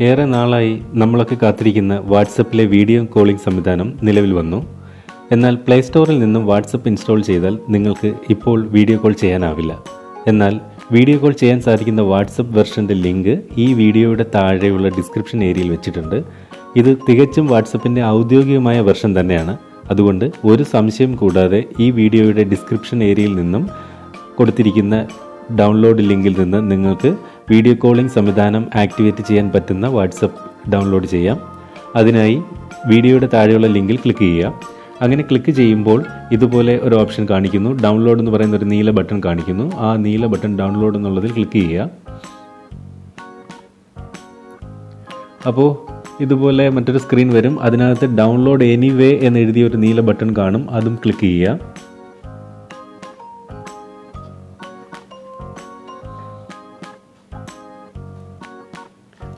ഏറെ നാളായി നമ്മളൊക്കെ കാത്തിരിക്കുന്ന വാട്സപ്പിലെ വീഡിയോ കോളിംഗ് സംവിധാനം നിലവിൽ വന്നു. എന്നാൽ പ്ലേ സ്റ്റോറിൽ നിന്നും വാട്സപ്പ് ഇൻസ്റ്റാൾ ചെയ്താൽ നിങ്ങൾക്ക് ഇപ്പോൾ വീഡിയോ കോൾ ചെയ്യാനാവില്ല. എന്നാൽ വീഡിയോ കോൾ ചെയ്യാൻ സാധിക്കുന്ന വാട്സപ്പ് വെർഷന്റെ ലിങ്ക് ഈ വീഡിയോയുടെ താഴെയുള്ള ഡിസ്ക്രിപ്ഷൻ ഏരിയയിൽ വെച്ചിട്ടുണ്ട്. ഇത് തികച്ചും വാട്സപ്പിന്റെ ഔദ്യോഗികമായ വെർഷൻ തന്നെയാണ്. അതുകൊണ്ട് ഒരു സംശയം കൂടാതെ ഈ വീഡിയോയുടെ ഡിസ്ക്രിപ്ഷൻ ഏരിയയിൽ നിന്നും കൊടുത്തിരിക്കുന്ന ഡൗൺലോഡ് ലിങ്കിൽ നിന്ന് നിങ്ങൾക്ക് വീഡിയോ കോളിംഗ് സംവിധാനം ആക്ടിവേറ്റ് ചെയ്യാൻ പറ്റുന്ന വാട്സപ്പ് ഡൗൺലോഡ് ചെയ്യാം. അതിനായി വീഡിയോയുടെ താഴെയുള്ള ലിങ്കിൽ ക്ലിക്ക് ചെയ്യുക. അങ്ങനെ ക്ലിക്ക് ചെയ്യുമ്പോൾ ഇതുപോലെ ഒരു ഓപ്ഷൻ കാണിക്കുന്നു. ഡൗൺലോഡ് എന്ന് പറയുന്ന ഒരു നീല ബട്ടൺ കാണിക്കുന്നു. ആ നീല ബട്ടൺ ഡൗൺലോഡ് എന്നുള്ളതിൽ ക്ലിക്ക് ചെയ്യുക. അപ്പോൾ ഇതുപോലെ മറ്റൊരു സ്ക്രീൻ വരും. അതിനകത്ത് ഡൗൺലോഡ് എനിവേ എന്ന് എഴുതിയ ഒരു നീല ബട്ടൺ കാണും. അതും ക്ലിക്ക് ചെയ്യുക.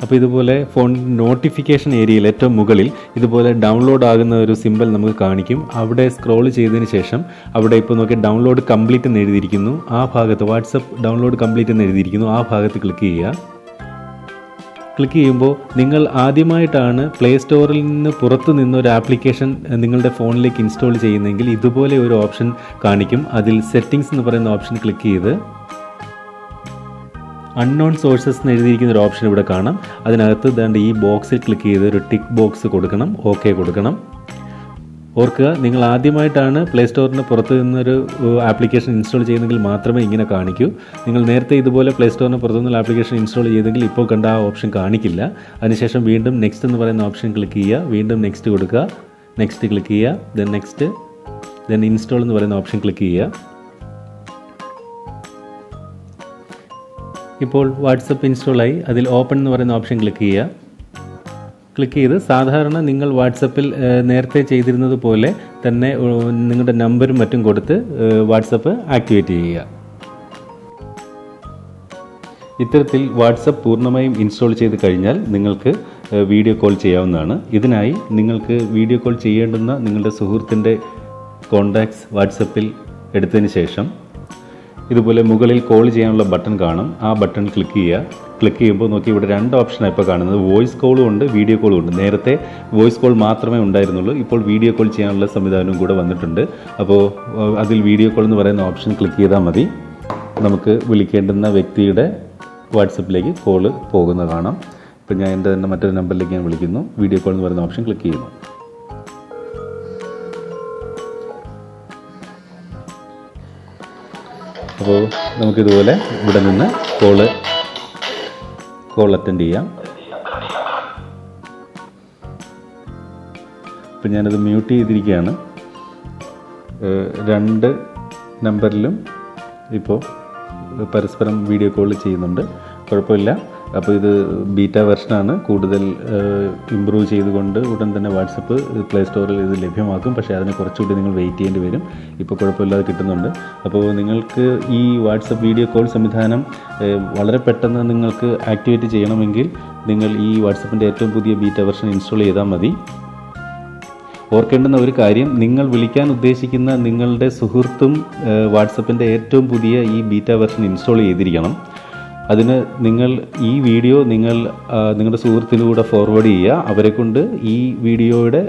അപ്പോൾ ഇതുപോലെ ഫോൺ നോട്ടിഫിക്കേഷൻ ഏരിയയിൽ ഏറ്റവും മുകളിൽ ഇതുപോലെ ഡൗൺലോഡ് ആകുന്ന ഒരു സിമ്പൽ നമുക്ക് കാണിക്കും. അവിടെ സ്ക്രോൾ ചെയ്തതിന് ശേഷം അവിടെ ഇപ്പോൾ നോക്കി ഡൗൺലോഡ് കംപ്ലീറ്റ് എന്ന് എഴുതിയിരിക്കുന്നു. ആ ഭാഗത്ത് വാട്സപ്പ് ഡൗൺലോഡ് കംപ്ലീറ്റ് എന്ന് എഴുതിയിരിക്കുന്നു. ആ ഭാഗത്ത് ക്ലിക്ക് ചെയ്യുക. ക്ലിക്ക് ചെയ്യുമ്പോൾ നിങ്ങൾ ആദ്യമായിട്ടാണ് പ്ലേ സ്റ്റോറിൽ നിന്ന് പുറത്തു നിന്ന് ഒരു ആപ്ലിക്കേഷൻ നിങ്ങളുടെ ഫോണിലേക്ക് ഇൻസ്റ്റാൾ ചെയ്യുന്നെങ്കിൽ ഇതുപോലെ ഒരു ഓപ്ഷൻ കാണിക്കും. അതിൽ സെറ്റിങ്സ് എന്ന് പറയുന്ന ഓപ്ഷൻ ക്ലിക്ക് ചെയ്ത് അൺനോൺ സോഴ്സസ് എന്ന് എഴുതിയിരിക്കുന്ന ഒരു ഓപ്ഷൻ ഇവിടെ കാണാം. അതിനകത്ത് ദാണ്ട് ഈ ബോക്സിൽ ക്ലിക്ക് ചെയ്ത് ഒരു ടിക്ക് ബോക്സ് കൊടുക്കണം. ഓക്കെ കൊടുക്കണം. ഓർക്കുക നിങ്ങൾ ആദ്യമായിട്ടാണ് പ്ലേ സ്റ്റോറിന് പുറത്ത് നിന്നൊരു ആപ്ലിക്കേഷൻ ഇൻസ്റ്റാൾ ചെയ്യുന്നെങ്കിൽ മാത്രമേ ഇങ്ങനെ കാണിക്കൂ. നിങ്ങൾ നേരത്തെ ഇതുപോലെ പ്ലേ സ്റ്റോറിന് പുറത്തു നിന്നുള്ള ആപ്ലിക്കേഷൻ ഇൻസ്റ്റാൾ ചെയ്തെങ്കിൽ ഇപ്പോൾ കണ്ട ആ ഓപ്ഷൻ കാണിക്കില്ല. അതിനുശേഷം വീണ്ടും നെക്സ്റ്റ് എന്ന് പറയുന്ന ഓപ്ഷൻ ക്ലിക്ക് ചെയ്യുക. വീണ്ടും നെക്സ്റ്റ് കൊടുക്കുക. നെക്സ്റ്റ് ക്ലിക്ക് ചെയ്യുക. ദെൻ നെക്സ്റ്റ് ദെൻ ഇൻസ്റ്റാൾ എന്ന് പറയുന്ന ഓപ്ഷൻ ക്ലിക്ക് ചെയ്യുക. ഇപ്പോൾ വാട്സപ്പ് ഇൻസ്റ്റാളായി. അതിൽ ഓപ്പൺ എന്ന് പറയുന്ന ഓപ്ഷൻ ക്ലിക്ക് ചെയ്യുക. ക്ലിക്ക് ചെയ്ത് സാധാരണ നിങ്ങൾ വാട്സപ്പിൽ നേരത്തെ ചെയ്തിരുന്നത് പോലെ തന്നെ നിങ്ങളുടെ നമ്പറും മറ്റും കൊടുത്ത് വാട്സപ്പ് ആക്ടിവേറ്റ് ചെയ്യുക. ഇത്തരത്തിൽ വാട്സപ്പ് പൂർണമായും ഇൻസ്റ്റാൾ ചെയ്ത് കഴിഞ്ഞാൽ നിങ്ങൾക്ക് വീഡിയോ കോൾ ചെയ്യാവുന്നതാണ്. ഇതിനായി നിങ്ങൾക്ക് വീഡിയോ കോൾ ചെയ്യേണ്ടുന്ന നിങ്ങളുടെ സുഹൃത്തിന്റെ കോണ്ടാക്ട്സ് വാട്സപ്പിൽ എടുത്തതിന് ശേഷം ഇതുപോലെ മുകളിൽ കോൾ ചെയ്യാനുള്ള ബട്ടൺ കാണും. ആ ബട്ടൺ ക്ലിക്ക് ചെയ്യുക. ക്ലിക്ക് ചെയ്യുമ്പോൾ നോക്കി ഇവിടെ രണ്ട് ഓപ്ഷനാണ് ഇപ്പോൾ കാണുന്നത്. വോയിസ് കോളും ഉണ്ട് വീഡിയോ കോളും ഉണ്ട്. നേരത്തെ വോയിസ് കോൾ മാത്രമേ ഉണ്ടായിരുന്നുള്ളൂ. ഇപ്പോൾ വീഡിയോ കോൾ ചെയ്യാനുള്ള സംവിധാനവും കൂടെ വന്നിട്ടുണ്ട്. അപ്പോൾ അതിൽ വീഡിയോ കോൾ എന്ന് പറയുന്ന ഓപ്ഷൻ ക്ലിക്ക് ചെയ്താൽ മതി. നമുക്ക് വിളിക്കേണ്ടുന്ന വ്യക്തിയുടെ വാട്സപ്പിലേക്ക് കോൾ പോകുന്ന കാണാം. ഇപ്പം ഞാൻ എന്റെ തന്നെ മറ്റൊരു നമ്പറിലേക്ക് ഞാൻ വിളിക്കുന്നു. വീഡിയോ കോൾ എന്ന് പറയുന്ന ഓപ്ഷൻ ക്ലിക്ക് ചെയ്യുന്നു. അപ്പോൾ നമുക്കിതുപോലെ ഇവിടെ നിന്ന് കോൾ കോൾ അറ്റൻഡ് ചെയ്യാം. ഇപ്പം ഞാനത് മ്യൂട്ട് ചെയ്തിരിക്കുകയാണ്. രണ്ട് നമ്പറിലും ഇപ്പോൾ പരസ്പരം വീഡിയോ കോൾ ചെയ്യുന്നുണ്ട്. കുഴപ്പമില്ല. അപ്പോൾ ഇത് ബീറ്റ വെർഷനാണ്. കൂടുതൽ ഇമ്പ്രൂവ് ചെയ്തുകൊണ്ട് ഉടൻ തന്നെ വാട്സപ്പ് പ്ലേ സ്റ്റോറിൽ ഇത് ലഭ്യമാക്കും. പക്ഷേ അതിന് കുറച്ചുകൂടി നിങ്ങൾ വെയിറ്റ് ചെയ്യേണ്ടി വരും. ഇപ്പോൾ കുഴപ്പമില്ലാതെ കിട്ടുന്നുണ്ട്. അപ്പോൾ നിങ്ങൾക്ക് ഈ വാട്സപ്പ് വീഡിയോ കോൾ സംവിധാനം വളരെ പെട്ടെന്ന് നിങ്ങൾക്ക് ആക്ടിവേറ്റ് ചെയ്യണമെങ്കിൽ നിങ്ങൾ ഈ വാട്സപ്പിന്റെ ഏറ്റവും പുതിയ ബീറ്റ വെർഷൻ ഇൻസ്റ്റാൾ ചെയ്താൽ മതി. ഓർക്കേണ്ടുന്ന ഒരു കാര്യം നിങ്ങൾ വിളിക്കാൻ ഉദ്ദേശിക്കുന്ന നിങ്ങളുടെ സുഹൃത്തും വാട്സപ്പിന്റെ ഏറ്റവും പുതിയ ഈ ബീറ്റ വെർഷൻ ഇൻസ്റ്റാൾ ചെയ്തിരിക്കണം. അതിന് നിങ്ങൾ ഈ വീഡിയോ നിങ്ങൾ നിങ്ങളുടെ സുഹൃത്തിലൂടെ ഫോർവേഡ് ചെയ്യുക. അവരെ കൊണ്ട് ഈ വീഡിയോയുടെ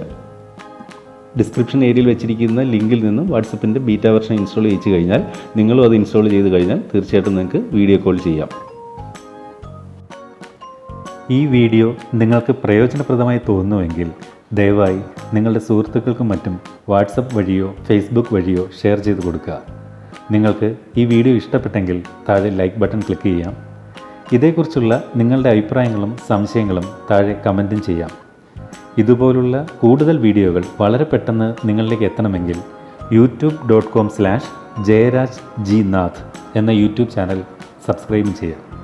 ഡിസ്ക്രിപ്ഷൻ ഏരിയയിൽ വെച്ചിരിക്കുന്ന ലിങ്കിൽ നിന്നും വാട്സപ്പിന്റെ ബീറ്റ വെർഷൻ ഇൻസ്റ്റാൾ ചെയ്യിച്ചു കഴിഞ്ഞാൽ നിങ്ങളും അത് ഇൻസ്റ്റാൾ ചെയ്ത് കഴിഞ്ഞാൽ തീർച്ചയായിട്ടും നിങ്ങൾക്ക് വീഡിയോ കോൾ ചെയ്യാം. ഈ വീഡിയോ നിങ്ങൾക്ക് പ്രയോജനപ്രദമായി തോന്നുമെങ്കിൽ ദയവായി നിങ്ങളുടെ സുഹൃത്തുക്കൾക്കും മറ്റും വാട്സപ്പ് വഴിയോ ഫേസ്ബുക്ക് വഴിയോ ഷെയർ ചെയ്ത് കൊടുക്കുക. നിങ്ങൾക്ക് ഈ വീഡിയോ ഇഷ്ടപ്പെട്ടെങ്കിൽ താഴെ ലൈക്ക് ബട്ടൺ ക്ലിക്ക് ചെയ്യാം. ഇതേക്കുറിച്ചുള്ള നിങ്ങളുടെ അഭിപ്രായങ്ങളും സംശയങ്ങളും താഴെ കമന്റും ചെയ്യാം. ഇതുപോലുള്ള കൂടുതൽ വീഡിയോകൾ വളരെ പെട്ടെന്ന് നിങ്ങളിലേക്ക് എത്തണമെങ്കിൽ YouTube dot com slash Jayaraj G Nath എന്ന യൂട്യൂബ് ചാനൽ സബ്സ്ക്രൈബ് ചെയ്യുക.